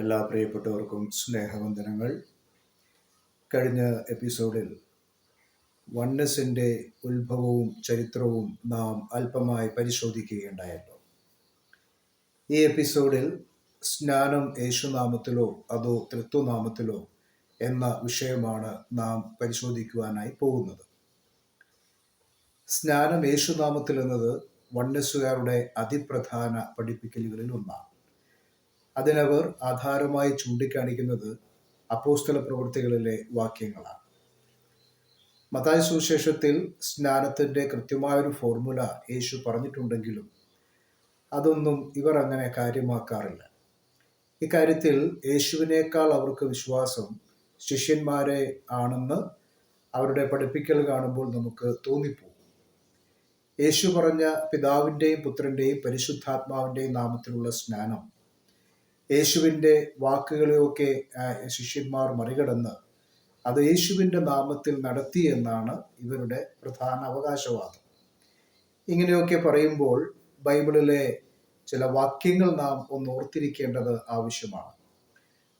എല്ലാ പ്രിയപ്പെട്ടവർക്കും സ്നേഹവന്ദനങ്ങൾ. കഴിഞ്ഞ എപ്പിസോഡിൽ വണ്ണസിന്റെ ഉത്ഭവവും ചരിത്രവും നാം അല്പമായി പരിശോധിക്കുകയുണ്ടായല്ലോ. ഈ എപ്പിസോഡിൽ സ്നാനം യേശുനാമത്തിലോ അതോ തൃത്വനാമത്തിലോ എന്ന വിഷയമാണ് നാം പരിശോധിക്കുവാനായി പോകുന്നത്. സ്നാനം യേശുനാമത്തിൽ എന്നത് വണ്ണസുകാരുടെ അതിപ്രധാന പഠിപ്പിക്കലുകളിൽ ഒന്നാണ്. അതിനവർ ആധാരമായി ചൂണ്ടിക്കാണിക്കുന്നത് അപ്പോസ്തല പ്രവൃത്തികളിലെ വാക്യങ്ങളാണ്. മതായ സുവിശേഷത്തിൽ സ്നാനത്തിന്റെ കൃത്യമായൊരു ഫോർമുല യേശു പറഞ്ഞിട്ടുണ്ടെങ്കിലും അതൊന്നും ഇവർ അങ്ങനെ കാര്യമാക്കാറില്ല. ഇക്കാര്യത്തിൽ യേശുവിനേക്കാൾ അവർക്ക് വിശ്വാസം ശിഷ്യന്മാരെ ആണെന്ന് അവരുടെ പഠിപ്പിക്കൽ കാണുമ്പോൾ നമുക്ക് തോന്നിപ്പോകും. യേശു പറഞ്ഞ പിതാവിന്റെയും പുത്രന്റെയും പരിശുദ്ധാത്മാവിന്റെയും നാമത്തിലുള്ള സ്നാനം യേശുവിന്റെ വാക്കുകളെയൊക്കെ ശിഷ്യന്മാർ മറികടന്ന് അത് യേശുവിന്റെ നാമത്തിൽ നടത്തി എന്നാണ് ഇവരുടെ പ്രധാന അവകാശവാദം. ഇങ്ങനെയൊക്കെ പറയുമ്പോൾ ബൈബിളിലെ ചില വാക്യങ്ങൾ നാം ഒന്ന് ഓർത്തിരിക്കേണ്ടത് ആവശ്യമാണ്.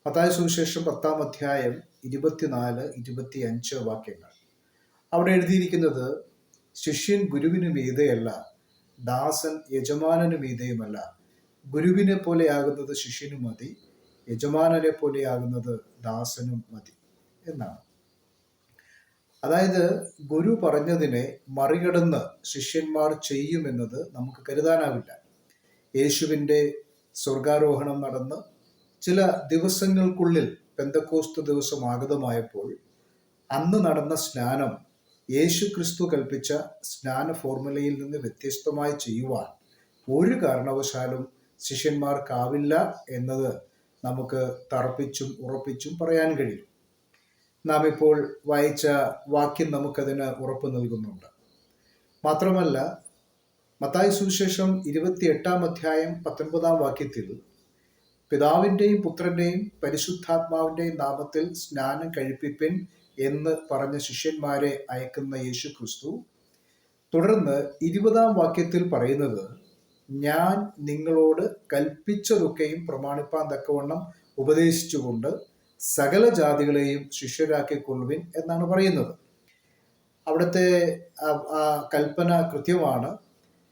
പത്തായ സുവിശേഷം പത്താം അധ്യായം ഇരുപത്തിനാല് ഇരുപത്തി അഞ്ച് വാക്യങ്ങൾ. അവിടെ എഴുതിയിരിക്കുന്നത് ശിഷ്യൻ ഗുരുവിനു മീതയല്ല ദാസൻ യജമാനനു മീതയുമല്ല ഗുരുവിനെ പോലെയാകുന്നത് ശിഷ്യനും മതി യജമാനനെ പോലെയാകുന്നത് ദാസനും മതി എന്നാണ്. അതായത് ഗുരു പറഞ്ഞതിനെ മറികടന്ന് ശിഷ്യന്മാർ ചെയ്യുമെന്നത് നമുക്ക് കരുതാനാവില്ല. യേശുവിന്റെ സ്വർഗാരോഹണം നടന്ന് ചില ദിവസങ്ങൾക്കുള്ളിൽ പെന്തക്കോസ്തു ദിവസം ആഗതമായപ്പോൾ അന്ന് നടന്ന സ്നാനം യേശു ക്രിസ്തു കൽപ്പിച്ച സ്നാന ഫോർമുലയിൽ നിന്ന് വ്യത്യസ്തമായി ചെയ്യുവാൻ ഒരു കാരണവശാലും ശിഷ്യന്മാർക്കാവില്ല എന്നത് നമുക്ക് തറപ്പിച്ചും ഉറപ്പിച്ചും പറയാൻ കഴിയും. നാം ഇപ്പോൾ വായിച്ച വാക്യം നമുക്കതിന് ഉറപ്പ് നൽകുന്നുണ്ട്. മാത്രമല്ല മത്തായി സുവിശേഷം ഇരുപത്തി എട്ടാം അധ്യായം പത്തൊൻപതാം വാക്യത്തിൽ പിതാവിന്റെയും പുത്രന്റെയും പരിശുദ്ധാത്മാവിന്റെയും നാമത്തിൽ സ്നാനം കഴിപ്പിപ്പിൻ എന്ന് പറഞ്ഞ ശിഷ്യന്മാരെ അയക്കുന്ന യേശു ക്രിസ്തു തുടർന്ന് ഇരുപതാം വാക്യത്തിൽ പറയുന്നത് ഞാൻ നിങ്ങളോട് കൽപ്പിച്ചതൊക്കെയും പ്രമാണിപ്പാൻ തക്കവണ്ണം ഉപദേശിച്ചുകൊണ്ട് സകല ജാതികളെയും ശിഷ്യരാക്കിക്കൊള്ളുവിൻ എന്നാണ് പറയുന്നത്. അവിടുത്തെ ആ കൽപ്പന കൃത്യമാണ്.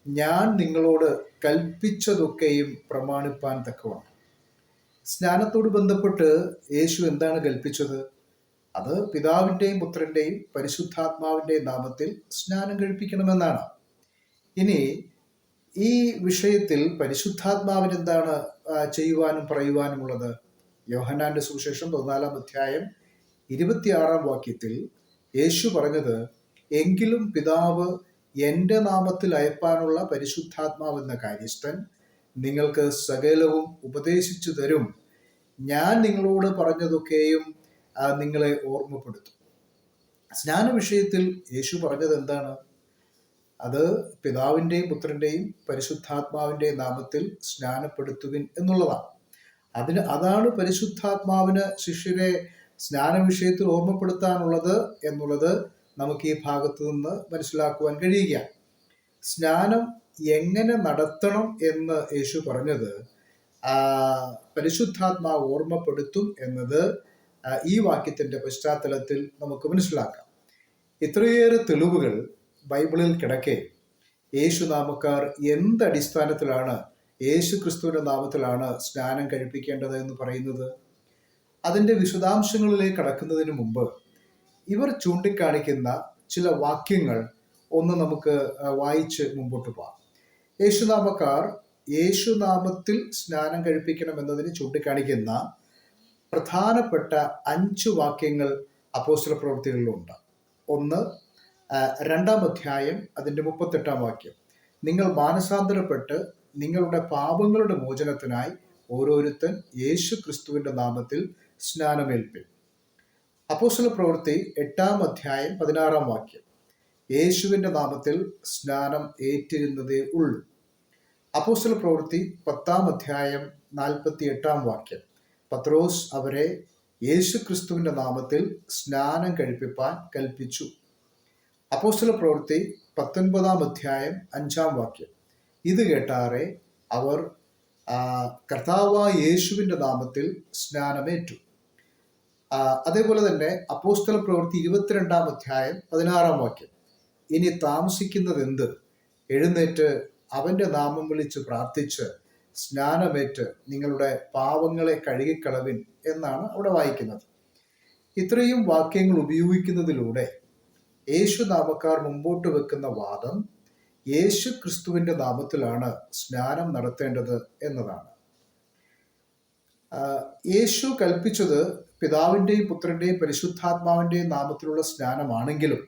ഞാൻ നിങ്ങളോട് കൽപ്പിച്ചതൊക്കെയും പ്രമാണിപ്പാൻ തക്കവണ്ണം. സ്നാനത്തോട് ബന്ധപ്പെട്ട് യേശു എന്താണ് കൽപ്പിച്ചത്? അത് പിതാവിന്റെയും പുത്രന്റെയും പരിശുദ്ധാത്മാവിന്റെയും നാമത്തിൽ സ്നാനം കഴിപ്പിക്കണമെന്നാണ്. ഇനി ഈ വിഷയത്തിൽ പരിശുദ്ധാത്മാവിന് എന്താണ് ചെയ്യുവാനും പറയുവാനുമുള്ളത്? യോഹനാന്റെ സുവിശേഷം പതിനാലാം അധ്യായം ഇരുപത്തിയാറാം വാക്യത്തിൽ യേശു പറഞ്ഞത് എങ്കിലും പിതാവ് എന്റെ നാമത്തിൽ അയപ്പാനുള്ള പരിശുദ്ധാത്മാവെന്ന കാര്യസ്ഥൻ നിങ്ങൾക്ക് സകലവും ഉപദേശിച്ചു തരും. ഞാൻ നിങ്ങളോട് പറഞ്ഞതൊക്കെയും നിങ്ങളെ ഓർമ്മപ്പെടുത്തും. സ്നാന വിഷയത്തിൽ യേശു പറഞ്ഞത് എന്താണ് അത് പിതാവിന്റെയും പുത്രന്റെയും പരിശുദ്ധാത്മാവിന്റെയും നാമത്തിൽ സ്നാനപ്പെടുത്തുവിൻ എന്നുള്ളതാണ്. അതിന് അതാണ് പരിശുദ്ധാത്മാവിന് ശിഷ്യരെ സ്നാന വിഷയത്തിൽ ഓർമ്മപ്പെടുത്താനുള്ളത് എന്നുള്ളത് നമുക്ക് ഈ ഭാഗത്തു നിന്ന് മനസ്സിലാക്കുവാൻ കഴിയുക സ്നാനം എങ്ങനെ നടത്തണം എന്ന് യേശു പറഞ്ഞത് പരിശുദ്ധാത്മാവ് ഓർമ്മപ്പെടുത്തും എന്നത് ഈ വാക്യത്തിന്റെ പശ്ചാത്തലത്തിൽ നമുക്ക് മനസ്സിലാക്കാം. ഇത്രയേറെ തെളിവുകൾ ബൈബിളിൽ കിടക്കെ യേശു നാമക്കാർ എന്ത് അടിസ്ഥാനത്തിലാണ് യേശു ക്രിസ്തുവിന്റെ നാമത്തിലാണ് സ്നാനം കഴിപ്പിക്കേണ്ടത് എന്ന് പറയുന്നത്? അതിന്റെ വിശദാംശങ്ങളിലേക്ക് കടക്കുന്നതിന് മുമ്പ് ഇവർ ചൂണ്ടിക്കാണിക്കുന്ന ചില വാക്യങ്ങൾ ഒന്ന് നമുക്ക് വായിച്ച് മുമ്പോട്ട് പോകാം യേശുനാമക്കാർ യേശുനാമത്തിൽ സ്നാനം കഴിപ്പിക്കണം എന്നതിന് ചൂണ്ടിക്കാണിക്കുന്ന പ്രധാനപ്പെട്ട അഞ്ച് വാക്യങ്ങൾ അപ്പോസ്റ്റല പ്രവൃത്തികളിലുണ്ട് ഒന്ന് രണ്ടാം അധ്യായം അതിന്റെ മുപ്പത്തെട്ടാം വാക്യം. നിങ്ങൾ മാനസാന്തരപ്പെട്ട് നിങ്ങളുടെ പാപങ്ങളുടെ മോചനത്തിനായി ഓരോരുത്തൻ യേശു ക്രിസ്തുവിന്റെ നാമത്തിൽ സ്നാനമേൽപ്പിൻ. അപ്പോസ്റ്റല പ്രവൃത്തി എട്ടാം അധ്യായം പതിനാറാം വാക്യം. യേശുവിന്റെ നാമത്തിൽ സ്നാനം ഏറ്റിരുന്നതേ ഉള്ളൂ. അപ്പോസ്റ്റല പ്രവൃത്തി പത്താം അധ്യായം നാൽപ്പത്തി എട്ടാം വാക്യം. പത്രോസ് അവരെ യേശു ക്രിസ്തുവിന്റെ നാമത്തിൽ സ്നാനം കഴിപ്പിപ്പാൻ കൽപ്പിച്ചു. അപ്പോസ്റ്റല പ്രവൃത്തി പത്തൊൻപതാം അധ്യായം അഞ്ചാം വാക്യം. ഇത് കേട്ടാറെ അവർ കർത്താവ കർത്താവായ യേശുവിന്റെ നാമത്തിൽ സ്നാനമേറ്റു. അതേപോലെ തന്നെ അപ്പോസ്റ്റല പ്രവൃത്തി ഇരുപത്തിരണ്ടാം അധ്യായം പതിനാറാം വാക്യം. ഇനി താമസിക്കുന്നത് എന്ത് എഴുന്നേറ്റ് അവന്റെ നാമം വിളിച്ച് പ്രാർത്ഥിച്ച് സ്നാനമേറ്റ് നിങ്ങളുടെ പാവങ്ങളെ കഴുകിക്കളവിൻ എന്നാണ് അവിടെ വായിക്കുന്നത്. ഇത്രയും വാക്യങ്ങൾ ഉപയോഗിക്കുന്നതിലൂടെ യേശു നാമക്കാർ മുമ്പോട്ട് വെക്കുന്ന വാദം യേശു ക്രിസ്തുവിന്റെ നാമത്തിലാണ് സ്നാനം നടത്തേണ്ടത് എന്നതാണ്. യേശു കൽപ്പിച്ചത് പിതാവിന്റെയും പുത്രന്റെയും പരിശുദ്ധാത്മാവിന്റെയും നാമത്തിലുള്ള സ്നാനമാണെങ്കിലും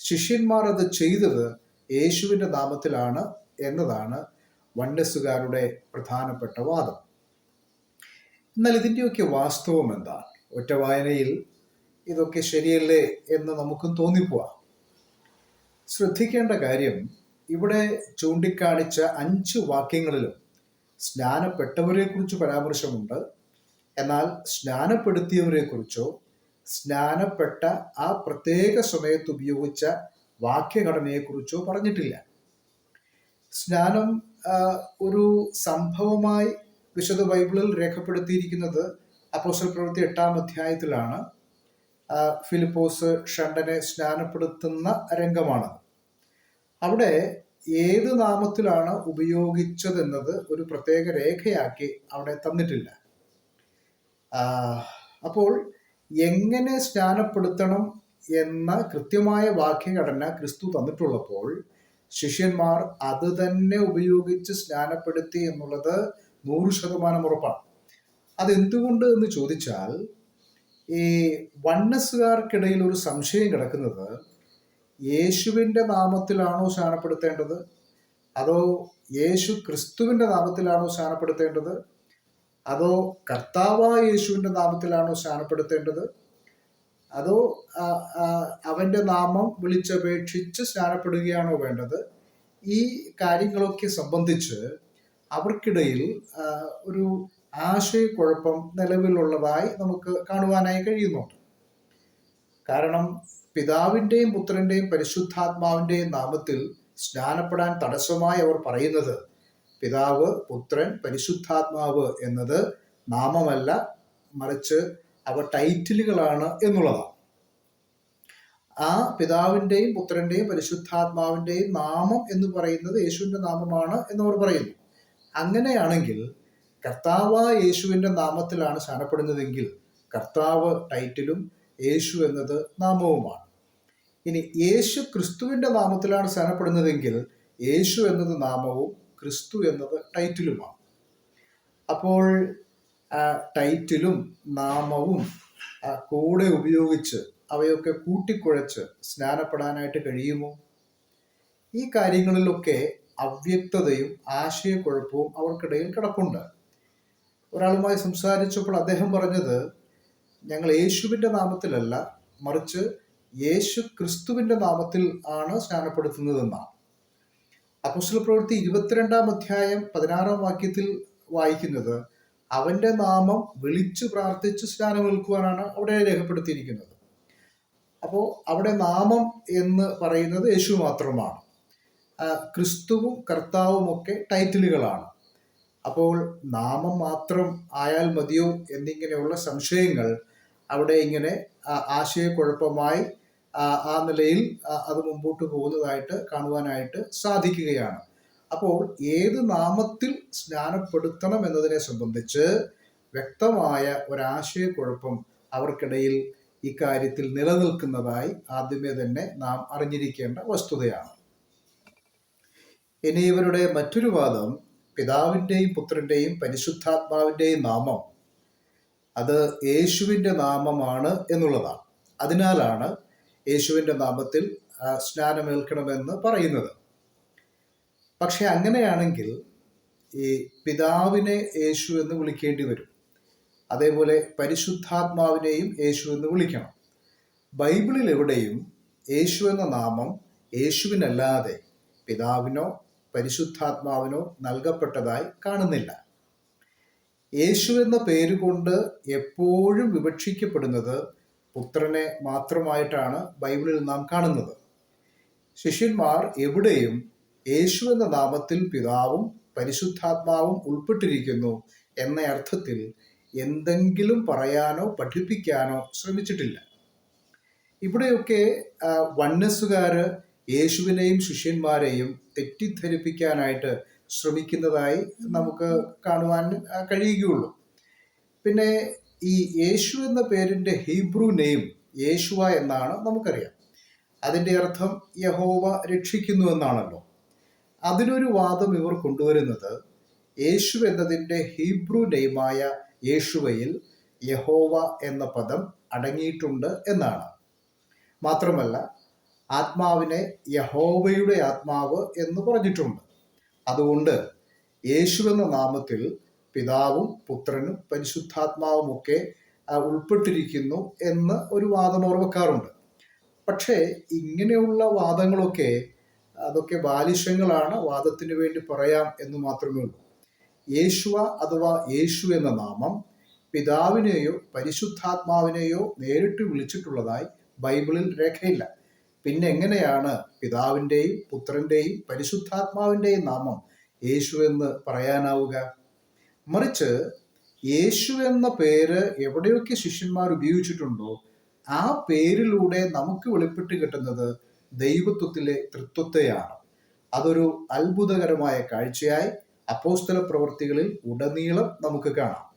ശിഷ്യന്മാർ അത് ചെയ്തത് യേശുവിന്റെ നാമത്തിലാണ് എന്നതാണ് വണ്ടസുകാരുടെ പ്രധാനപ്പെട്ട വാദം. എന്നാൽ ഇതിന്റെയൊക്കെ വാസ്തവം എന്താ ഒറ്റ വായനയിൽ ഇതൊക്കെ ശരിയല്ലേ എന്ന് നമുക്കും തോന്നിപ്പോവാം. ശ്രദ്ധിക്കേണ്ട കാര്യം ഇവിടെ ചൂണ്ടിക്കാണിച്ച അഞ്ച് വാക്യങ്ങളിലും സ്നാനപ്പെട്ടവരെക്കുറിച്ച് പരാമർശമുണ്ട്. എന്നാൽ സ്നാനപ്പെടുത്തിയവരെക്കുറിച്ചോ സ്നാനപ്പെട്ട ആ പ്രത്യേക സമയത്ത് ഉപയോഗിച്ച വാക്യഘടനയെക്കുറിച്ചോ പറഞ്ഞിട്ടില്ല. സ്നാനം ഒരു സംഭവമായി വിശുദ്ധ ബൈബിളിൽ രേഖപ്പെടുത്തിയിരിക്കുന്നത് അപ്പോസ്റ്റൽ പ്രവൃത്തി എട്ടാം അധ്യായത്തിലാണ്. ഫിലിപ്പോസ് ഷണ്ടനെ സ്നാനപ്പെടുത്തുന്ന രംഗമാണ്. അവിടെ ഏത് നാമത്തിലാണ് ഉപയോഗിച്ചതെന്നത് ഒരു പ്രത്യേക രേഖയാക്കി അവിടെ തന്നിട്ടില്ല. അപ്പോൾ എങ്ങനെ സ്നാനപ്പെടുത്തണം എന്ന കൃത്യമായ വാക്യഘടന ക്രിസ്തു തന്നിട്ടുള്ളപ്പോൾ ശിഷ്യന്മാർ അത് തന്നെ ഉപയോഗിച്ച് സ്നാനപ്പെടുത്തി എന്നുള്ളത് നൂറ് ശതമാനം ഉറപ്പാണ്. അതെന്തുകൊണ്ട് എന്ന് ചോദിച്ചാൽ ഈ വണ്ണസുകാർക്കിടയിൽ ഒരു സംശയം കിടക്കുന്നത് യേശുവിന്റെ നാമത്തിലാണോ സ്നാനപ്പെടുത്തേണ്ടത് അതോ യേശു ക്രിസ്തുവിന്റെ നാമത്തിലാണോ സ്നാനപ്പെടുത്തേണ്ടത് അതോ കർത്താവായ യേശുവിന്റെ നാമത്തിലാണോ സ്നാനപ്പെടുത്തേണ്ടത് അതോ അവന്റെ നാമം വിളിച്ചപേക്ഷിച്ച് സ്നാനപ്പെടുകയാണോ വേണ്ടത്? ഈ കാര്യങ്ങളൊക്കെ സംബന്ധിച്ച് അവർക്കിടയിൽ ഒരു ആശയക്കുഴപ്പം നിലവിലുള്ളതായി നമുക്ക് കാണുവാനായി കഴിയുന്നുണ്ട് കാരണം പിതാവിന്റെയും പുത്രന്റെയും പരിശുദ്ധാത്മാവിന്റെയും നാമത്തിൽ സ്നാനപ്പെടാൻ തടസ്സമായി അവർ പറയുന്നത് പിതാവ് പുത്രൻ പരിശുദ്ധാത്മാവ് എന്നത് നാമമല്ല മറിച്ച് അവ ടൈറ്റിലുകളാണ് എന്നുള്ളതാണ്. ആ പിതാവിന്റെയും പുത്രന്റെയും പരിശുദ്ധാത്മാവിന്റെയും നാമം എന്ന് പറയുന്നത് യേശുവിന്റെ നാമമാണ് എന്നവർ പറയുന്നു. അങ്ങനെയാണെങ്കിൽ കർത്താവ് യേശുവിന്റെ നാമത്തിലാണ് സ്നാനപ്പെടുന്നതെങ്കിൽ കർത്താവ് ടൈറ്റിലും യേശു എന്നത് നാമവുമാണ്. ഇനി യേശു ക്രിസ്തുവിന്റെ നാമത്തിലാണ് സ്നാനപ്പെടുന്നതെങ്കിൽ യേശു എന്നത് നാമവും ക്രിസ്തു എന്നത് ടൈറ്റിലുമാണ്. അപ്പോൾ ടൈറ്റിലും നാമവും കൂടെ ഉപയോഗിച്ച് അവയൊക്കെ കൂട്ടിക്കുഴച്ച് സ്നാനപ്പെടാനായിട്ട് കഴിയുമോ? ഈ കാര്യങ്ങളിലൊക്കെ അവ്യക്തതയും ആശയക്കുഴപ്പവും അവർക്കിടയിൽ കിടപ്പുണ്ട്. ഒരാളുമായി സംസാരിച്ചപ്പോൾ അദ്ദേഹം പറഞ്ഞത് ഞങ്ങൾ യേശുവിന്റെ നാമത്തിലല്ല മറിച്ച് യേശു ക്രിസ്തുവിന്റെ നാമത്തിൽ ആണ് സ്നാനപ്പെടുത്തുന്നതെന്നാണ് അപ്പോസ്തല പ്രവൃത്തി ഇരുപത്തിരണ്ടാം അധ്യായം പതിനാറാം വാക്യത്തിൽ വായിക്കുന്നത് അവന്റെ നാമം വിളിച്ചു പ്രാർത്ഥിച്ച് സ്നാനമേൽക്കുവാനാണ് അവിടെ രേഖപ്പെടുത്തിയിരിക്കുന്നത്. അപ്പോൾ അവിടെ നാമം എന്ന് പറയുന്നത് യേശു മാത്രമാണ്. ക്രിസ്തുവും കർത്താവും ഒക്കെ ടൈറ്റിലുകളാണ്. അപ്പോൾ നാമം മാത്രം ആയാൽ മതിയോ എന്നിങ്ങനെയുള്ള സംശയങ്ങൾ അവിടെ ഇങ്ങനെ ആശയക്കുഴപ്പമായി ആ, നിലയിൽ അത് മുമ്പോട്ട് പോകുന്നതായിട്ട് കാണുവാനായിട്ട് സാധിക്കുകയാണ്. അപ്പോൾ ഏത് നാമത്തിൽ സ്നാനപ്പെടുത്തണം എന്നതിനെ സംബന്ധിച്ച് വ്യക്തമായ ഒരാശയക്കുഴപ്പം അവർക്കിടയിൽ ഇക്കാര്യത്തിൽ നിലനിൽക്കുന്നതായി ആദ്യമേ തന്നെ നാം അറിഞ്ഞിരിക്കേണ്ട വസ്തുതയാണ്. ഇനി ഇവരുടെ മറ്റൊരു വാദം പിതാവിന്റെയും പുത്രന്റെയും പരിശുദ്ധാത്മാവിന്റെയും നാമം അത് യേശുവിന്റെ നാമമാണ് എന്നുള്ളതാണ്. അതിനാലാണ് യേശുവിന്റെ നാമത്തിൽ സ്നാനമേൽക്കണമെന്ന് പറയുന്നത്. പക്ഷെ അങ്ങനെയാണെങ്കിൽ ഈ പിതാവിനെ യേശു എന്ന് വിളിക്കേണ്ടി വരും. അതേപോലെ പരിശുദ്ധാത്മാവിനെയും യേശു എന്ന് വിളിക്കണം. ബൈബിളിൽ എവിടെയും യേശു എന്ന നാമം യേശുവിനല്ലാതെ പിതാവിനോ പരിശുദ്ധാത്മാവിനോ നൽകപ്പെട്ടതായി കാണുന്നില്ല. യേശു എന്ന പേരുകൊണ്ട് എപ്പോഴും വിവക്ഷിക്കപ്പെടുന്നത് പുത്രനെ മാത്രമായിട്ടാണ് ബൈബിളിൽ നാം കാണുന്നത്. ശിഷ്യന്മാർ എവിടെയും യേശു എന്ന നാമത്തിൽ പിതാവും പരിശുദ്ധാത്മാവും ഉൾപ്പെട്ടിരിക്കുന്നു എന്ന അർത്ഥത്തിൽ എന്തെങ്കിലും പറയാനോ പഠിപ്പിക്കാനോ ശ്രമിച്ചിട്ടില്ല. ഇവിടെയൊക്കെ വണ്ണസുകാര് യേശുവിനെയും ശിഷ്യന്മാരെയും തെറ്റിദ്ധരിപ്പിക്കാനായിട്ട് ശ്രമിക്കുന്നതായി നമുക്ക് കാണുവാൻ കഴിയുകയുള്ളൂ. പിന്നെ ഈ യേശു എന്ന പേരിന്റെ ഹീബ്രു നെയിം യേശുവ എന്നാണ് നമുക്കറിയാം. അതിന്റെ അർത്ഥം യഹോവ രക്ഷിക്കുന്നു എന്നാണല്ലോ. അതിനൊരു വാദം ഇവർ കൊണ്ടുവരുന്നത് യേശു എന്നതിന്റെ ഹീബ്രു നെയ്മായ യേശുവയിൽ യഹോവ എന്ന പദം അടങ്ങിയിട്ടുണ്ട് എന്നാണ്. മാത്രമല്ല ആത്മാവിനെ യഹോവയുടെ ആത്മാവ് എന്ന് പറഞ്ഞിട്ടുണ്ട്. അതുകൊണ്ട് യേശു എന്ന നാമത്തിൽ പിതാവും പുത്രനും പരിശുദ്ധാത്മാവും ഒക്കെ ഉൾപ്പെട്ടിരിക്കുന്നു എന്ന് ഒരു വാദം ഓർവക്കാറുണ്ട്. പക്ഷേ ഇങ്ങനെയുള്ള വാദങ്ങളൊക്കെ അതൊക്കെ ബാലിഷ്യങ്ങളാണ് വാദത്തിന് വേണ്ടി പറയാം എന്ന് മാത്രമേ ഉള്ളൂ. യേശുവ അഥവാ യേശു എന്ന നാമം പിതാവിനെയോ പരിശുദ്ധാത്മാവിനെയോ നേരിട്ട് വിളിച്ചിട്ടുള്ളതായി ബൈബിളിൽ രേഖയില്ല. പിന്നെ എങ്ങനെയാണ് പിതാവിന്റെയും പുത്രന്റെയും പരിശുദ്ധാത്മാവിന്റെയും നാമം യേശു എന്ന് പറയാനാവുക? മറിച്ച് യേശു എന്ന പേര് എവിടെയൊക്കെ ശിഷ്യന്മാർ ഉപയോഗിച്ചിട്ടുണ്ടോ ആ പേരിലൂടെ നമുക്ക് വെളിപ്പെട്ട് കിട്ടുന്നത് ദൈവത്വത്തിലെ തൃത്വത്തെയാണ്. അതൊരു അത്ഭുതകരമായ കാഴ്ചയായി അപ്പോസ്തല പ്രവൃത്തികളിൽ ഉടനീളം നമുക്ക് കാണാം.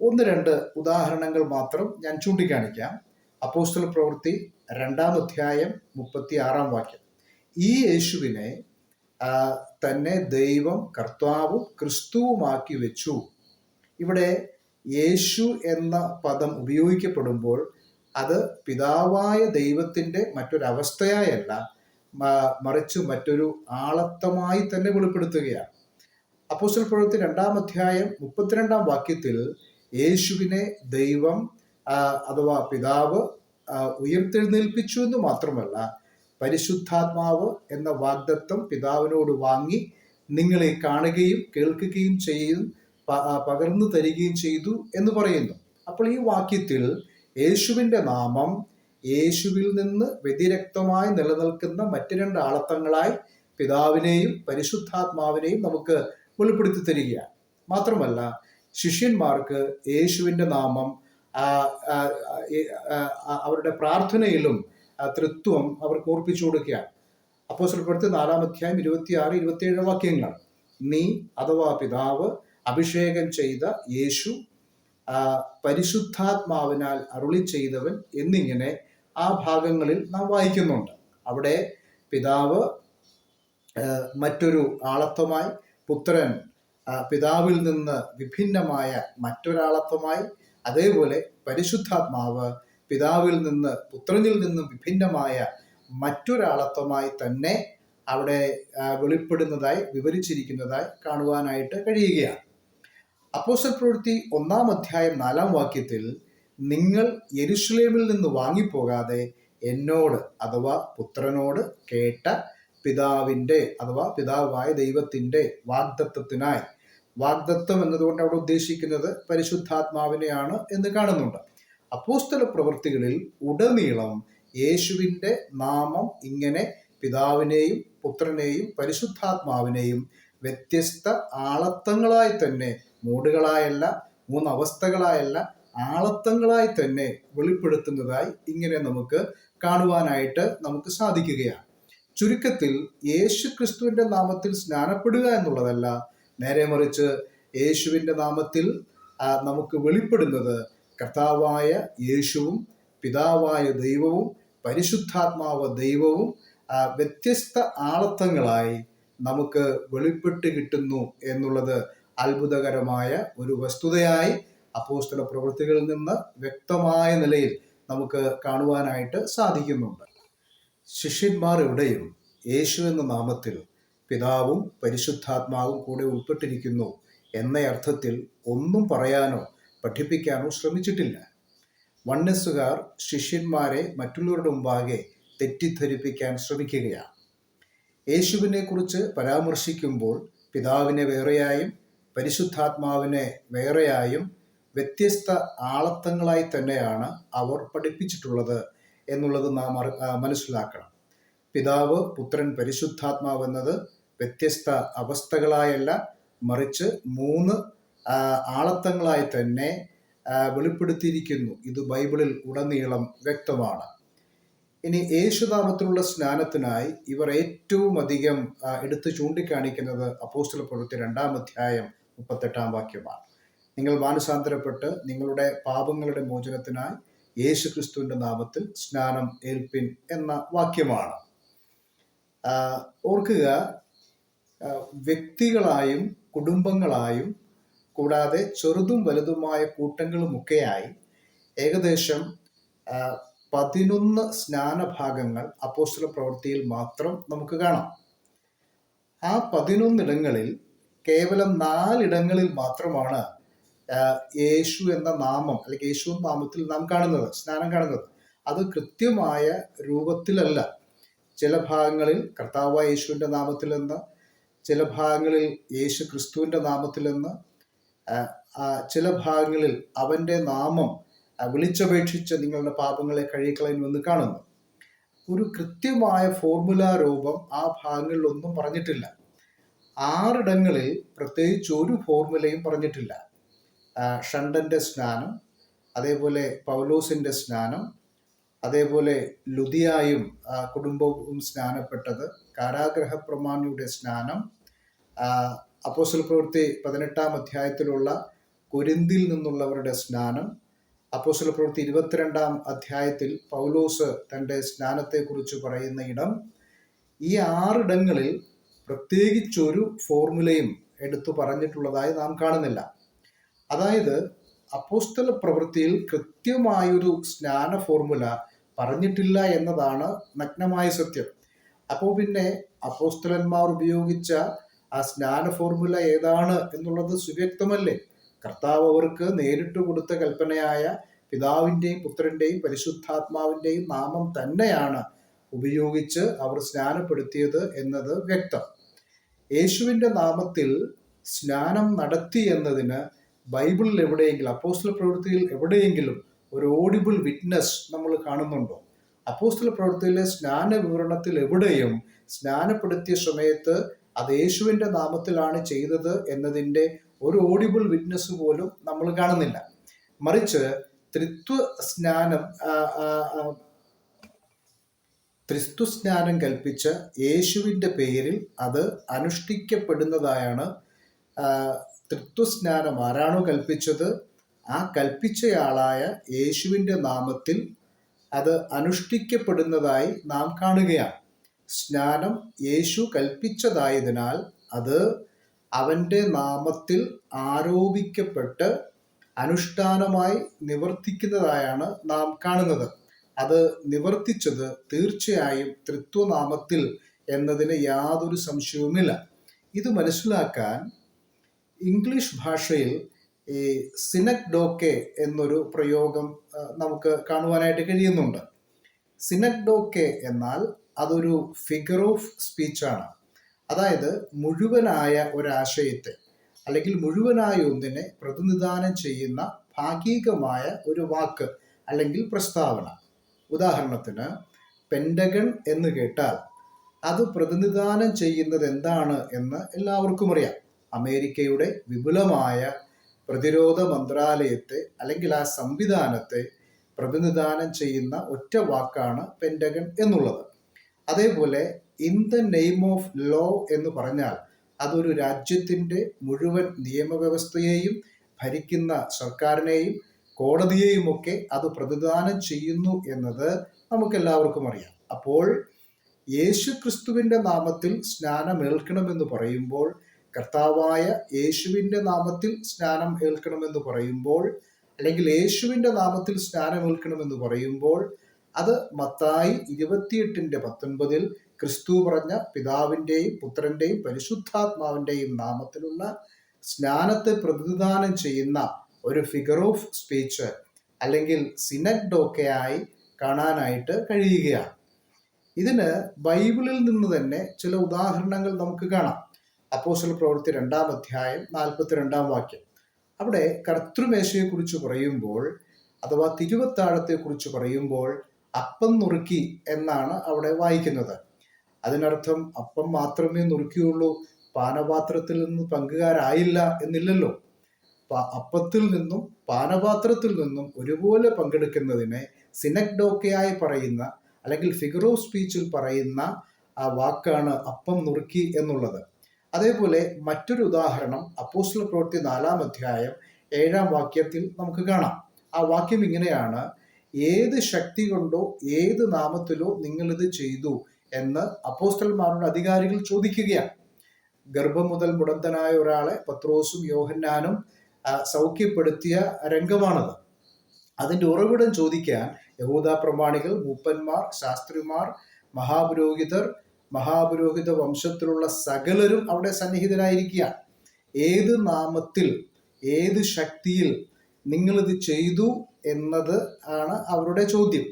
ഒന്ന് രണ്ട് ഉദാഹരണങ്ങൾ മാത്രം ഞാൻ ചൂണ്ടിക്കാണിക്കാം. അപ്പോസ്തല പ്രവൃത്തി രണ്ടാം അധ്യായം മുപ്പത്തി ആറാം വാക്യം. ഈ യേശുവിനെ തന്നെ ദൈവം കർത്താവും ക്രിസ്തുവുമാക്കി വെച്ചു. ഇവിടെ യേശു എന്ന പദം ഉപയോഗിക്കപ്പെടുമ്പോൾ അത് പിതാവായ ദൈവത്തിന്റെ മറ്റൊരവസ്ഥയായല്ല മറിച്ച് മറ്റൊരു ആളത്തമായി തന്നെ വെളിപ്പെടുത്തുകയാണ്. അപ്പോസ്റ്റൽ പ്രവൃത്തി രണ്ടാം അധ്യായം മുപ്പത്തിരണ്ടാം വാക്യത്തിൽ യേശുവിനെ ദൈവം അഥവാ പിതാവ് ഉയർത്തെഴുന്നേൽപ്പിച്ചു എന്ന് മാത്രമല്ല പരിശുദ്ധാത്മാവ് എന്ന വാഗ്ദത്വം പിതാവിനോട് വാങ്ങി നിങ്ങളെ കാണുകയും കേൾക്കുകയും ചെയ്യും പകർന്നു തരികയും ചെയ്തു എന്ന് പറയുന്നു. അപ്പോൾ ഈ വാക്യത്തിൽ യേശുവിന്റെ നാമം യേശുവിൽ നിന്ന് വ്യതിരക്തമായി നിലനിൽക്കുന്ന മറ്റു രണ്ട് ആളത്തങ്ങളായി പിതാവിനെയും പരിശുദ്ധാത്മാവിനെയും നമുക്ക് വെളിപ്പെടുത്തി തരികയാണ്. മാത്രമല്ല ശിഷ്യന്മാർക്ക് യേശുവിന്റെ നാമം അവരുടെ പ്രാർത്ഥനയിലും തൃത്വം അവർക്ക് ഓർപ്പിച്ചു കൊടുക്കുകയാണ് അപ്പോൾ സ്വൽപ്പെടുത്തി നാലാം അധ്യായം ഇരുപത്തിയാറ് ഇരുപത്തിയേഴ് വാക്യങ്ങൾ. നീ അഥവാ പിതാവ് അഭിഷേകം ചെയ്ത യേശു പരിശുദ്ധാത്മാവിനാൽ അരുളി ചെയ്തവൻ എന്നിങ്ങനെ ആ ഭാഗങ്ങളിൽ നാം വായിക്കുന്നുണ്ട്. അവിടെ പിതാവ് മറ്റൊരു ആളത്വമായി പുത്രൻ പിതാവിൽ നിന്ന് വിഭിന്നമായ മറ്റൊരാളത്വമായി അതേപോലെ പരിശുദ്ധാത്മാവ് പിതാവിൽ നിന്ന് പുത്രനിൽ നിന്നും വിഭിന്നമായ മറ്റൊരാളത്വമായി തന്നെ അവിടെ വെളിപ്പെടുന്നതായി വിവരിച്ചിരിക്കുന്നതായി കാണുവാനായിട്ട് കഴിയുകയാണ്. അപ്പോസ്റ്റൽ പ്രവൃത്തി ഒന്നാം അധ്യായം നാലാം വാക്യത്തിൽ നിങ്ങൾ യെരുഷലേമിൽ നിന്ന് വാങ്ങിപ്പോകാതെ എന്നോട് അഥവാ പുത്രനോട് കേട്ട പിതാവിന്റെ അഥവാ പിതാവായ ദൈവത്തിന്റെ വാഗ്ദത്വത്തിനായി വാഗ്ദത്വം എന്നതുകൊണ്ട് അവിടെ ഉദ്ദേശിക്കുന്നത് പരിശുദ്ധാത്മാവിനെയാണ് എന്ന് കാണുന്നുണ്ട്. അപ്പോസ്തല പ്രവൃത്തികളിൽ ഉടനീളം യേശുവിന്റെ നാമം ഇങ്ങനെ പിതാവിനെയും പുത്രനെയും പരിശുദ്ധാത്മാവിനെയും വ്യത്യസ്ത ആളത്തങ്ങളായി തന്നെ മൂടുകളായല്ല മൂന്നവസ്ഥകളായല്ല ആളത്തങ്ങളായി തന്നെ വെളിപ്പെടുത്തുന്നതായി ഇങ്ങനെ നമുക്ക് കാണുവാനായിട്ട് നമുക്ക് സാധിക്കുകയാണ്. ചുരുക്കത്തിൽ യേശു ക്രിസ്തുവിന്റെ നാമത്തിൽ സ്നാനപ്പെടുക എന്നുള്ളതല്ല നേരെ മറിച്ച് യേശുവിന്റെ നാമത്തിൽ നമുക്ക് വെളിപ്പെടുന്നത് കർത്താവായ യേശുവും പിതാവായ ദൈവവും പരിശുദ്ധാത്മാവ് ദൈവവും വ്യത്യസ്ത ആളത്തങ്ങളായി നമുക്ക് വെളിപ്പെട്ട് കിട്ടുന്നു എന്നുള്ളത് അത്ഭുതകരമായ ഒരു വസ്തുതയായി അപ്പോസ്തല പ്രവൃത്തികളിൽ നിന്ന് വ്യക്തമായ നിലയിൽ നമുക്ക് കാണുവാനായിട്ട് സാധിക്കുന്നുണ്ട്. ശിഷ്യന്മാർ എവിടെയും യേശു എന്ന നാമത്തിൽ പിതാവും പരിശുദ്ധാത്മാവും കൂടെ ഉൾപ്പെട്ടിരിക്കുന്നു എന്ന അർത്ഥത്തിൽ ഒന്നും പറയാനോ പഠിപ്പിക്കാനോ ശ്രമിച്ചിട്ടില്ല. വണ്ണസ്സുകാർ ശിഷ്യന്മാരെ മറ്റുള്ളവരുടെ മുമ്പാകെ തെറ്റിദ്ധരിപ്പിക്കാൻ ശ്രമിക്കുകയാണ്. യേശുവിനെക്കുറിച്ച് പരാമർശിക്കുമ്പോൾ പിതാവിനെ വേറെയായും പരിശുദ്ധാത്മാവിനെ വേറെയായും വ്യത്യസ്ത ആളത്തങ്ങളായി തന്നെയാണ് അവർ പഠിപ്പിച്ചിട്ടുള്ളത് എന്നുള്ളത് നാം മനസ്സിലാക്കണം. പിതാവ് പുത്രൻ പരിശുദ്ധാത്മാവ് എന്നത് വ്യത്യസ്ത അവസ്ഥകളായല്ല മറിച്ച് മൂന്ന് ആളത്തങ്ങളായി തന്നെ വെളിപ്പെടുത്തിയിരിക്കുന്നു. ഇത് ബൈബിളിൽ ഉടനീളം വ്യക്തമാണ്. ഇനി യേശുനാമത്തിലുള്ള സ്നാനത്തിനായി ഇവർ ഏറ്റവും അധികം എടുത്തു ചൂണ്ടിക്കാണിക്കുന്നത് അപ്പോസ്റ്റൽ പ്രവൃത്തി രണ്ടാം അധ്യായം മുപ്പത്തെട്ടാം വാക്യമാണ്. നിങ്ങൾ മാനസാന്തരപ്പെട്ട് നിങ്ങളുടെ പാപങ്ങളുടെ മോചനത്തിനായി യേശു ക്രിസ്തുവിന്റെ നാമത്തിൽ സ്നാനം ഏൽപ്പിൻ എന്ന വാക്യമാണ്. ഓർക്കുക വ്യക്തികളായും കുടുംബങ്ങളായും കൂടാതെ ചെറുതും വലുതുമായ കൂട്ടങ്ങളുമൊക്കെയായി ഏകദേശം പതിനൊന്ന് സ്നാനഭാഗങ്ങൾ അപ്പോസ്റ്റല പ്രവൃത്തിയിൽ മാത്രം നമുക്ക് കാണാം. ആ പതിനൊന്നിടങ്ങളിൽ കേവലം നാലിടങ്ങളിൽ മാത്രമാണ് യേശു എന്ന നാമം അല്ലെങ്കിൽ യേശു നാമത്തിൽ നാം കാണുന്നത് സ്നാനം കാണുന്നത്. അത് കൃത്യമായ രൂപത്തിലല്ല. ചില ഭാഗങ്ങളിൽ കർത്താവായ യേശുവിന്റെ നാമത്തിലെന്ന് ചില ഭാഗങ്ങളിൽ യേശു ക്രിസ്തുവിന്റെ നാമത്തിലെന്ന് ചില ഭാഗങ്ങളിൽ അവന്റെ നാമം വിളിച്ചപേക്ഷിച്ച് നിങ്ങളുടെ പാപങ്ങളെ കഴുകിക്കളയുമെന്ന് കാണുന്നു. ഒരു കൃത്യമായ ഫോർമുല രൂപം ആ ഭാഗങ്ങളിലൊന്നും പറഞ്ഞിട്ടില്ല. ആറിടങ്ങളിൽ പ്രത്യേകിച്ച് ഒരു ഫോർമുലയും പറഞ്ഞിട്ടില്ല. ഷണ്ടന്റെ സ്നാനം അതേപോലെ പൗലോസിന്റെ സ്നാനം അതേപോലെ ലുതിയായും കുടുംബവും സ്നാനപ്പെട്ടത് കാരാഗ്രഹ പ്രമാണിയുടെ സ്നാനം ആ, അപ്പോസ്തല പ്രവൃത്തി പതിനെട്ടാം അധ്യായത്തിലുള്ള കൊരിന്തിൽ നിന്നുള്ളവരുടെ സ്നാനം അപ്പോസൽ പ്രവൃത്തി ഇരുപത്തിരണ്ടാം അധ്യായത്തിൽ പൗലോസ് തന്റെ സ്നാനത്തെക്കുറിച്ച് പറയുന്ന ഇടം. ഈ ആറിടങ്ങളിൽ പ്രത്യേകിച്ചൊരു ഫോർമുലയും എടുത്തു പറഞ്ഞിട്ടുള്ളതായി നാം കാണുന്നില്ല. അതായത് അപ്പോസ്തല പ്രവൃത്തിയിൽ കൃത്യമായൊരു സ്നാന ഫോർമുല പറഞ്ഞിട്ടില്ല എന്നതാണ് നഗ്നമായ സത്യം. അപ്പോൾ പിന്നെ അപ്പോസ്തലന്മാർ ഉപയോഗിച്ച ആ സ്നാന ഫോർമുല ഏതാണ് എന്നുള്ളത് സുവ്യക്തമല്ലേ? കർത്താവ് അവർക്ക് നേരിട്ട് കൊടുത്ത കൽപ്പനയായ പിതാവിന്റെയും പുത്രന്റെയും പരിശുദ്ധാത്മാവിന്റെയും നാമം തന്നെയാണ് ഉപയോഗിച്ച് അവർ സ്നാനപ്പെടുത്തിയത് എന്നത് വ്യക്തം. യേശുവിന്റെ നാമത്തിൽ സ്നാനം നടത്തി എന്നതിന് ബൈബിളിൽ എവിടെയെങ്കിലും അപ്പോസ്റ്റൽ പ്രവൃത്തിയിൽ എവിടെയെങ്കിലും ഒരു ഓഡിബിൾ വിറ്റ്നസ് നമ്മൾ കാണുന്നുണ്ടോ? അപ്പോസ്തല പ്രവൃത്തിയിലെ സ്നാന വിവരണത്തിൽ എവിടെയും സ്നാനപ്പെടുത്തിയ സമയത്ത് അത് യേശുവിന്റെ നാമത്തിലാണ് ചെയ്തത് എന്നതിന്റെ ഒരു ഓഡിബിൾ വിറ്റ്നസ് പോലും നമ്മൾ കാണുന്നില്ല. മറിച്ച് ത്രിത്വ സ്നാനം ത്രിസ്തു സ്നാനം കൽപ്പിച്ച യേശുവിന്റെ പേരിൽ അത് അനുഷ്ഠിക്കപ്പെടുന്നതായാണ് ത്രിത്വ സ്നാനം ആരാണോ കൽപ്പിച്ചത് ആ കൽപ്പിച്ചയാളായ യേശുവിന്റെ നാമത്തിൽ അത് അനുഷ്ഠിക്കപ്പെടുന്നതായി നാം കാണുകയാണ്. സ്നാനം യേശു കൽപ്പിച്ചതായതിനാൽ അത് അവന്റെ നാമത്തിൽ ആരോപിക്കപ്പെട്ട് അനുഷ്ഠാനമായി നിവർത്തിക്കുന്നതായാണ് നാം കാണുന്നത്. അത് നിവർത്തിച്ചത് തീർച്ചയായും തൃത്വനാമത്തിൽ എന്നതിന് യാതൊരു സംശയവുമില്ല. ഇത് മനസ്സിലാക്കാൻ ഇംഗ്ലീഷ് ഭാഷയിൽ ഈ സിനക്ഡോക്കെ എന്നൊരു പ്രയോഗം നമുക്ക് കാണുവാനായിട്ട് കഴിയുന്നുണ്ട്. സിനക്ഡോക്കെ എന്നാൽ അതൊരു ഫിഗർ ഓഫ് സ്പീച്ചാണ് അതായത് മുഴുവനായ ഒരാശയത്തെ അല്ലെങ്കിൽ മുഴുവനായ ഒന്നിനെ പ്രതിനിധാനം ചെയ്യുന്ന ഭാഗികമായ ഒരു വാക്ക് അല്ലെങ്കിൽ പ്രസ്താവന. ഉദാഹരണത്തിന് പെൻഡഗൺ എന്ന് കേട്ടാൽ അത് പ്രതിനിധാനം ചെയ്യുന്നത് എന്താണ് എന്ന് എല്ലാവർക്കും അറിയാം. അമേരിക്കയുടെ വിപുലമായ പ്രതിരോധ മന്ത്രാലയത്തെ അല്ലെങ്കിൽ ആ സംവിധാനത്തെ പ്രതിനിധാനം ചെയ്യുന്ന ഒറ്റ വാക്കാണ് പെൻഡഗൺ എന്നുള്ളത്. അതേപോലെ in the name of law എന്ന് പറഞ്ഞാൽ അതൊരു രാജ്യത്തിന്റെ മുഴുവൻ നിയമവ്യവസ്ഥയെയും ഭരിക്കുന്ന സർക്കാരിനെയും കോടതിയെയും ഒക്കെ അത് പ്രതിദാനം ചെയ്യുന്നു എന്നത് നമുക്കെല്ലാവർക്കും അറിയാം. അപ്പോൾ യേശു ക്രിസ്തുവിന്റെ നാമത്തിൽ സ്നാനമേൽക്കണമെന്ന് പറയുമ്പോൾ കർത്താവായ യേശുവിന്റെ നാമത്തിൽ സ്നാനം ഏൽക്കണമെന്ന് പറയുമ്പോൾ അല്ലെങ്കിൽ യേശുവിന്റെ നാമത്തിൽ സ്നാനം ഏൽക്കണമെന്ന് പറയുമ്പോൾ അത് മത്തായി ഇരുപത്തിയെട്ടിന്റെ പത്തൊൻപതിൽ ക്രിസ്തു പറഞ്ഞ പിതാവിന്റെയും പുത്രന്റെയും പരിശുദ്ധാത്മാവിന്റെയും നാമത്തിലുള്ള സ്നാനത്തെ പ്രതിനിധാനം ചെയ്യുന്ന ഒരു ഫിഗർ ഓഫ് സ്പീച്ച് അല്ലെങ്കിൽ സിനഡോക്കയായി കാണാനായിട്ട് കഴിയുകയാണ്. ഇതിന് ബൈബിളിൽ നിന്ന് തന്നെ ചില ഉദാഹരണങ്ങൾ നമുക്ക് കാണാം. അപ്പോസ്റ്റൽ പ്രവൃത്തി രണ്ടാം അധ്യായം നാൽപ്പത്തിരണ്ടാം വാക്യം. അവിടെ കർത്തൃമേശയെക്കുറിച്ച് പറയുമ്പോൾ അഥവാ തിരുവത്താഴത്തെക്കുറിച്ച് പറയുമ്പോൾ അപ്പം നുറുക്കി എന്നാണ് അവിടെ വായിക്കുന്നത്. അതിനർത്ഥം അപ്പം മാത്രമേ നുറുക്കിയുള്ളൂ. പാനപാത്രത്തിൽ നിന്ന് പങ്കുകാരായില്ല എന്നില്ലല്ലോ. അപ്പത്തിൽ നിന്നും പാനപാത്രത്തിൽ നിന്നും ഒരുപോലെ പങ്കെടുക്കുന്നതിനെ സിനക്ഡോക്കയായി പറയുന്ന അല്ലെങ്കിൽ ഫിഗർ ഓഫ് സ്പീച്ചിൽ പറയുന്ന ആ വാക്കാണ് അപ്പം നുറുക്കി എന്നുള്ളത്. അതേപോലെ മറ്റൊരു ഉദാഹരണം അപ്പോസ്റ്റൽ പ്രവൃത്തി നാലാം അധ്യായം ഏഴാം വാക്യത്തിൽ നമുക്ക് കാണാം. ആ വാക്യം ഇങ്ങനെയാണ് ഏത് ശക്തി കൊണ്ടോ ഏത് നാമത്തിലോ നിങ്ങളിത് ചെയ്തു എന്ന് അപ്പോസ്റ്റൽമാരുടെ അധികാരികൾ ചോദിക്കുകയാണ്. ഗർഭം മുതൽ മുടന്തനായ ഒരാളെ പത്രോസും യോഹന്നാനും സൗഖ്യപ്പെടുത്തിയ രംഗമാണത്. അതിന്റെ ഉറവിടം ചോദിക്കാൻ യഹൂദ പ്രമാണികൾ മൂപ്പന്മാർ ശാസ്ത്രിമാർ മഹാപുരോഹിതർ മഹാപുരോഹിത വംശത്തിലുള്ള സകലരും അവിടെ സന്നിഹിതരായിരിക്കുക. ഏത് നാമത്തിൽ ഏത് ശക്തിയിൽ നിങ്ങളിത് ചെയ്തു എന്നത് ആണ് അവരുടെ ചോദ്യം.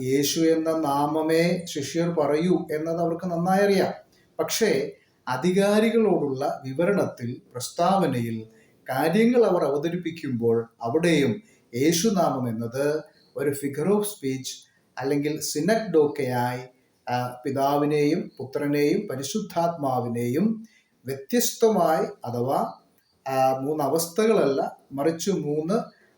യേശു എന്ന നാമമേ ശിഷ്യർ പറയൂ എന്നത് അവർക്ക് നന്നായി അറിയാം. പക്ഷേ അധികാരികളോടുള്ള വിവരണത്തിൽ പ്രസ്താവനയിൽ കാര്യങ്ങൾ അവർ അവതരിപ്പിക്കുമ്പോൾ അവിടെയും യേശുനാമം എന്നത് ഒരു ഫിഗർ ഓഫ് സ്പീച്ച് അല്ലെങ്കിൽ സിനക്ഡോക്കയായി പിതാവിനെയും പുത്രനെയും പരിശുദ്ധാത്മാവിനെയും വ്യത്യസ്തമായി അഥവാ മൂന്ന് അവസ്ഥകളല്ല മറിച്ച് മൂന്ന്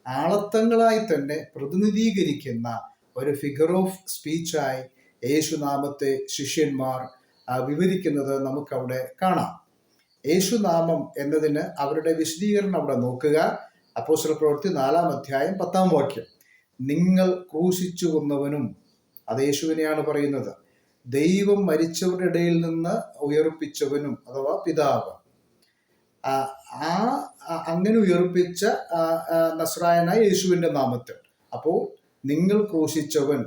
ആളത്തങ്ങളായി തന്നെ പ്രതിനിധീകരിക്കുന്ന ഒരു ഫിഗർ ഓഫ് സ്പീച്ചായി യേശുനാമത്തെ ശിഷ്യന്മാർ വിവരിക്കുന്നത് നമുക്കവിടെ കാണാം. യേശുനാമം എന്നതിന് അവരുടെ വിശദീകരണം അവിടെ നോക്കുക. അപ്പോസ്റ്റൽ പ്രവൃത്തി നാലാം അധ്യായം പത്താം വാക്യം. നിങ്ങൾ ക്രൂശിച്ചു കൊന്നവനും അത് യേശുവിനെയാണ് പറയുന്നത്. ദൈവം മരിച്ചവരുടെ ഇടയിൽ നിന്ന് ഉയർപ്പിച്ചവനും അഥവാ പിതാവ്. ആ അങ്ങനെ ഉയർപ്പിച്ച നസ്രായനായ യേശുവിന്റെ നാമത്തിൽ. അപ്പോൾ നിങ്ങൾ ക്രൂശിച്ചവൻ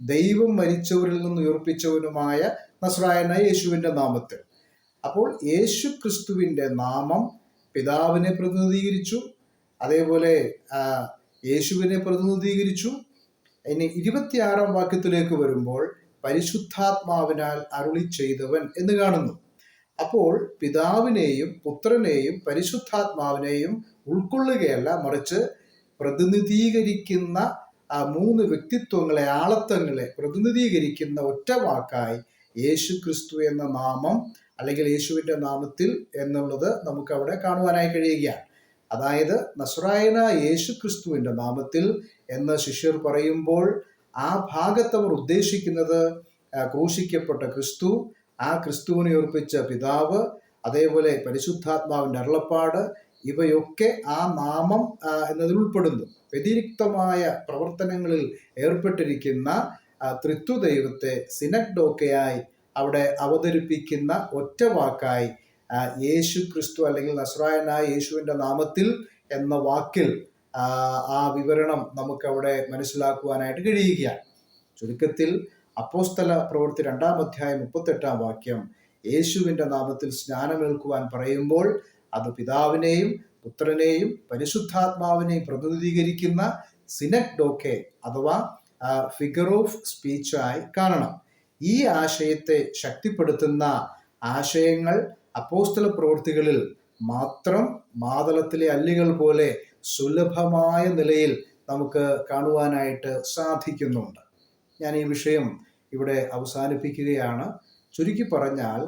ദൈവം മരിച്ചവരിൽ നിന്ന് ഉയർപ്പിച്ചവനുമായ നസ്രായനായ യേശുവിന്റെ നാമത്തിൽ. അപ്പോൾ യേശു ക്രിസ്തുവിന്റെ നാമം പിതാവിനെ പ്രതിനിധീകരിച്ചു. അതേപോലെ യേശുവിനെ പ്രതിനിധീകരിച്ചു. ഇനി ഇരുപത്തിയാറാം വാക്യത്തിലേക്ക് വരുമ്പോൾ പരിശുദ്ധാത്മാവിനാൽ അരുളി ചെയ്തവൻ എന്ന് കാണുന്നു. അപ്പോൾ പിതാവിനെയും പുത്രനെയും പരിശുദ്ധാത്മാവിനെയും ഉൾക്കൊള്ളുകയല്ല മറിച്ച് പ്രതിനിധീകരിക്കുന്ന ആ മൂന്ന് വ്യക്തിത്വങ്ങളെ ആളത്വങ്ങളെ പ്രതിനിധീകരിക്കുന്ന ഒറ്റ വാക്കായി യേശു ക്രിസ്തു എന്ന നാമം അല്ലെങ്കിൽ യേശുവിന്റെ നാമത്തിൽ എന്നുള്ളത് നമുക്ക് അവിടെ കാണുവാനായി കഴിയുകയാണ്. അതായത് നസ്രായന യേശു ക്രിസ്തുവിന്റെ നാമത്തിൽ എന്ന് ശിഷ്യർ പറയുമ്പോൾ ആ ഭാഗത്ത് അവർ ഉദ്ദേശിക്കുന്നത് ക്രൂശിക്കപ്പെട്ട ക്രിസ്തു ആ ക്രിസ്തുവിനെ ഉറപ്പിച്ച പിതാവ് അതേപോലെ പരിശുദ്ധാത്മാവിന്റെ അരുളപ്പാട് ഇവയൊക്കെ ആ നാമം എന്നതിൽ ഉൾപ്പെടുന്നു. വ്യതിരിക്തമായ പ്രവർത്തനങ്ങളിൽ ഏർപ്പെട്ടിരിക്കുന്ന ത്രിത്വദൈവത്തെ സിനക്ഡോക്കയായി അവിടെ അവതരിപ്പിക്കുന്ന ഒറ്റ വാക്കായി യേശു ക്രിസ്തു അല്ലെങ്കിൽ നസ്രായനായ യേശുവിന്റെ നാമത്തിൽ എന്ന വാക്കിൽ ആ, വിവരണം നമുക്കവിടെ മനസ്സിലാക്കുവാനായിട്ട് കഴിയുകയാണ്. ചുരുക്കത്തിൽ അപ്പോസ്തല പ്രവൃത്തി രണ്ടാം അധ്യായം മുപ്പത്തെട്ടാം വാക്യം യേശുവിന്റെ നാമത്തിൽ സ്നാനമേൽക്കുവാൻ പറയുമ്പോൾ അത് പിതാവിനെയും പുത്രനെയും പരിശുദ്ധാത്മാവിനെയും പ്രതിനിധീകരിക്കുന്ന സിനക് ഡോക്കെ അഥവാ ഫിഗർ ഓഫ് സ്പീച്ചായി കാണണം. ഈ ആശയത്തെ ശക്തിപ്പെടുത്തുന്ന ആശയങ്ങൾ അപ്പോസ്തല പ്രവൃത്തികളിൽ മാത്രം മാതളത്തിലെ അല്ലികൾ പോലെ സുലഭമായ നിലയിൽ നമുക്ക് കാണുവാനായിട്ട് സാധിക്കുന്നുണ്ട്. ഞാൻ ഈ വിഷയം ഇവിടെ അവസാനിപ്പിക്കുകയാണ്. ചുരുക്കി പറഞ്ഞാൽ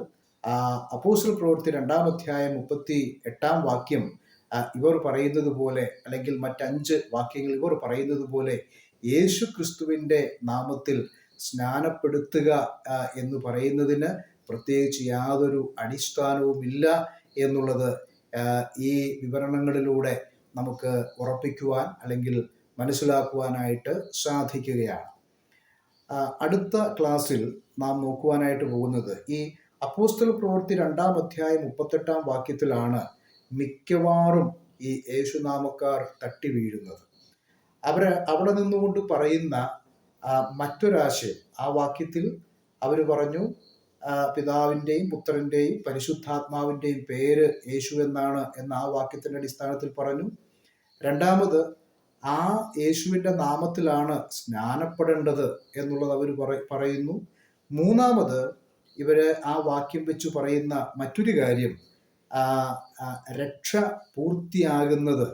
അപ്പോസ്റ്റൽ പ്രവൃത്തി രണ്ടാം അധ്യായം മുപ്പത്തി എട്ടാം വാക്യം ഇവർ പറയുന്നത് പോലെ അല്ലെങ്കിൽ മറ്റഞ്ച് വാക്യങ്ങൾ ഇവർ പറയുന്നത് പോലെ യേശു ക്രിസ്തുവിന്റെ നാമത്തിൽ സ്നാനപ്പെടുത്തുക എന്ന് പറയുന്നതിന് പ്രത്യേകിച്ച് യാതൊരു അടിസ്ഥാനവുമില്ല എന്നുള്ളത് ഈ വിവരണങ്ങളിലൂടെ നമുക്ക് ഉറപ്പിക്കുവാൻ അല്ലെങ്കിൽ മനസ്സിലാക്കുവാനായിട്ട് സാധിക്കുകയാണ്. അടുത്ത ക്ലാസ്സിൽ നാം നോക്കുവാനായിട്ട് പോകുന്നത് ഈ അപ്പോസ്തല പ്രവൃത്തി രണ്ടാം അധ്യായം മുപ്പത്തെട്ടാം വാക്യത്തിലാണ് മിക്കവാറും ഈ യേശുനാമക്കാർ തട്ടി വീഴുന്നത്. അവർ അവിടെ നിന്നുകൊണ്ട് പറയുന്ന മറ്റൊരാശയം ആ വാക്യത്തിൽ അവർ പറഞ്ഞു പിതാവിന്റെയും പുത്രന്റെയും പരിശുദ്ധാത്മാവിന്റെയും പേര് യേശു എന്നാണ് എന്ന ആ വാക്യത്തിന്റെ അടിസ്ഥാനത്തിൽ പറഞ്ഞു. രണ്ടാമത് ആ യേശുവിന്റെ നാമത്തിലാണ് സ്നാനപ്പെടേണ്ടത് എന്നുള്ളത് അവർ പറയുന്നു. മൂന്നാമത് ഇവർ ആ വാക്യം വെച്ച് പറയുന്ന മറ്റൊരു കാര്യം രക്ഷ പൂർത്തിയാകുന്നത്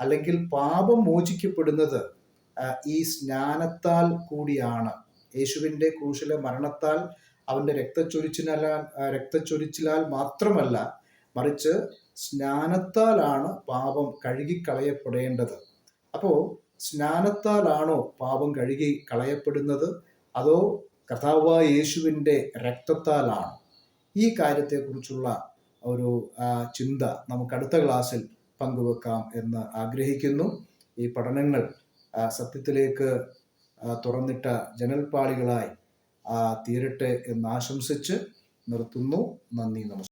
അല്ലെങ്കിൽ പാപം മോചിക്കപ്പെടുന്നത് ഈ സ്നാനത്താൽ കൂടിയാണ്. യേശുവിന്റെ ക്രൂശിലെ മരണത്താൽ അവന്റെ രക്തച്ചൊരിച്ചിനാൽ രക്തച്ചൊരിച്ചിലാൽ മാത്രമല്ല മറിച്ച് സ്നാനത്താലാണ് പാപം കഴുകിക്കളയപ്പെടേണ്ടത്. അപ്പോൾ സ്നാനത്താലാണോ പാപം കഴുകി കളയപ്പെടുന്നത്? അതോ കഥാവായ യേശുവിന്റെ രക്തത്താലാണ്? ഈ കാര്യത്തെക്കുറിച്ചുള്ള ഒരു ചിന്ത നമുക്ക് അടുത്ത ക്ലാസ്സിൽ പങ്കുവെക്കാം എന്ന് ആഗ്രഹിക്കുന്നു. ഈ പഠനങ്ങൾ സത്യത്തിലേക്ക് തുറന്നിട്ട ജനൽപ്പാളികളായി തീരട്ടെ എന്ന് ആശംസിച്ച് നിർത്തുന്നു. നന്ദി നമസ്കാരം.